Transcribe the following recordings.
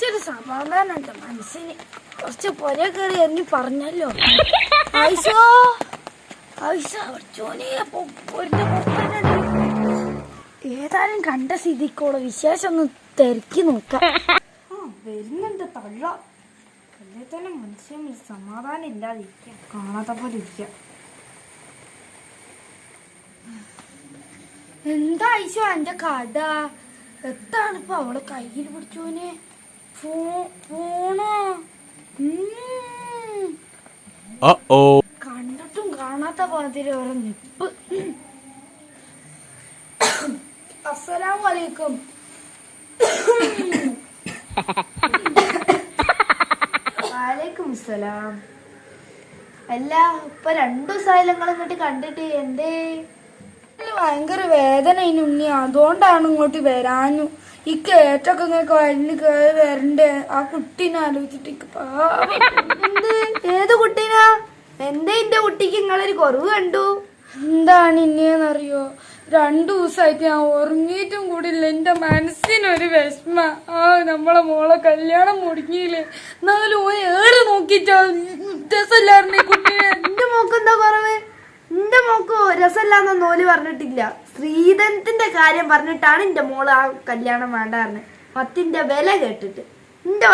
കുറച്ചൊരു സമാധാനമുണ്ട്. മനസ്സിന് കുറച്ച് പുര കയറി എറിഞ്ഞു പറഞ്ഞല്ലോ. പുറത്തന്നെ ഏതായാലും കണ്ട സ്ഥിതിക്കോളെ. വിശേഷം ഒന്ന് തിരക്കി നോക്കാം. ആ വരുന്നുണ്ട് തള്ള. അല്ലേ തന്നെ മനുഷ്യൻ സമാധാനം ഇല്ലാതിരിക്കാം കാണാത്ത പോലെ ഇരിക്കാം എന്താ ഐശോ എന്റെ കട എത്താണ് ഇപ്പൊ അവളെ കയ്യിൽ പിടിച്ചോനെ. കണ്ടിട്ടും കാണാത്ത പാതിരി ഓരോ നിപ്പ്. അസ്സലാമു അലൈക്കും വാലേക്കും സലാം അല്ല ഇപ്പൊ രണ്ടു ദിവസമായാലും നിങ്ങൾ ഇങ്ങോട്ട് കണ്ടിട്ട് എന്തേ? ഭയങ്കര വേദന ഇനി ഉണ്ണി. അതുകൊണ്ടാണ് ഇങ്ങോട്ട് വരാഞ്ഞു. ഈ കേറ്റൊക്കെ ഇങ്ങനെ കഴിഞ്ഞ് കയറി വരണ്ടേ. ആ കുട്ടീനെ ആലോചിച്ചിട്ട് ഏത് കുട്ടീനാ? എന്തേ എന്റെ കുട്ടിക്ക് നിങ്ങളൊരു കുറവ് കണ്ടു? എന്താണ് ഇനിയെന്നറിയോ രണ്ടു ദിവസമായിട്ട് ഞാൻ ഉറങ്ങിയിട്ടും കൂടില്ല എന്റെ മനസ്സിനൊരു വിഷമ. ആ നമ്മളെ മോളെ കല്യാണം മുടങ്ങിയില്ലേ. എന്നാലും ഓൻ ഏറെ നോക്കിട്ടോ രസമില്ലായിരുന്നു കുട്ടീനെ. എന്റെ മോക്ക് എന്താ കുറവ്? എന്റെ രസമല്ലാന്ന് നോൽ പറഞ്ഞിട്ടില്ല. ശ്രീധനത്തിന്റെ കാര്യം പറഞ്ഞിട്ടാണ് എന്റെ മോൾ ആ കല്യാണം വേണ്ട പറഞ്ഞത് മത്തിന്റെ വില കേട്ടിട്ട്. എന്റെ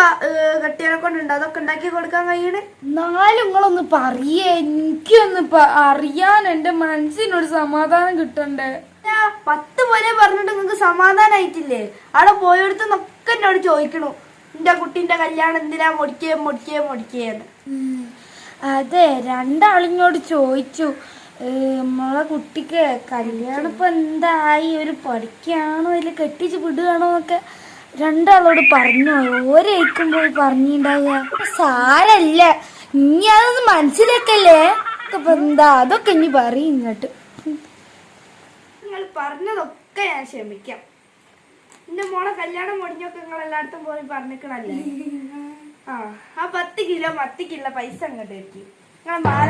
കട്ടിയാനെ കൊണ്ടുണ്ട് അതൊക്കെ ഉണ്ടാക്കി കൊടുക്കാൻ കഴിയണേ? എന്നാലും നിങ്ങളൊന്ന് പറയേ എനിക്കൊന്ന് അറിയാൻ എന്റെ മനസ്സിനൊരു സമാധാനം കിട്ടണ്ടേ? പത്ത് പോലെ പറഞ്ഞിട്ട് നിങ്ങക്ക് സമാധാനായിട്ടില്ലേ? അവിടെ പോയടുത്തുനിന്നൊക്കെ എന്നോട് ചോദിക്കണു. എന്റെ കുട്ടീന്റെ കല്യാണം എന്തിനാ മുടിക്കേ മുടിക്കേ മുടിക്കേന്ന്. അതെ രണ്ടാളിങ്ങോട് ചോദിച്ചു. നമ്മളെ കുട്ടിക്ക് കല്യാണം ഇപ്പൊ എന്തായി? ഒരു പഠിക്കാണോ? അതിൽ കെട്ടിച്ച് വിടുകയാണോ എന്നൊക്കെ രണ്ടാളോട് പറഞ്ഞു? ഓരേക്കും പോയി പറഞ്ഞിണ്ടാവുക. സാരല്ല. ഇനി അതൊന്ന് മനസ്സിലാക്കല്ലേ? ഇപ്പൊ എന്താ? അതൊക്കെ ഇനി പറയും ഇങ്ങോട്ട്. നിങ്ങൾ പറഞ്ഞതൊക്കെ ഞാൻ ക്ഷമിക്കാം. എന്റെ മോളെ കല്യാണം മുടിഞ്ഞൊക്കെ നിങ്ങൾ എല്ലായിടത്തും പോയി പറഞ്ഞിക്കണല്ലേ? ആ ആ പത്ത് കിലോ മത്തിക്കുള്ള പൈസ അങ്ങോട്ട് കിട്ടി നിങ്ങളെ മാല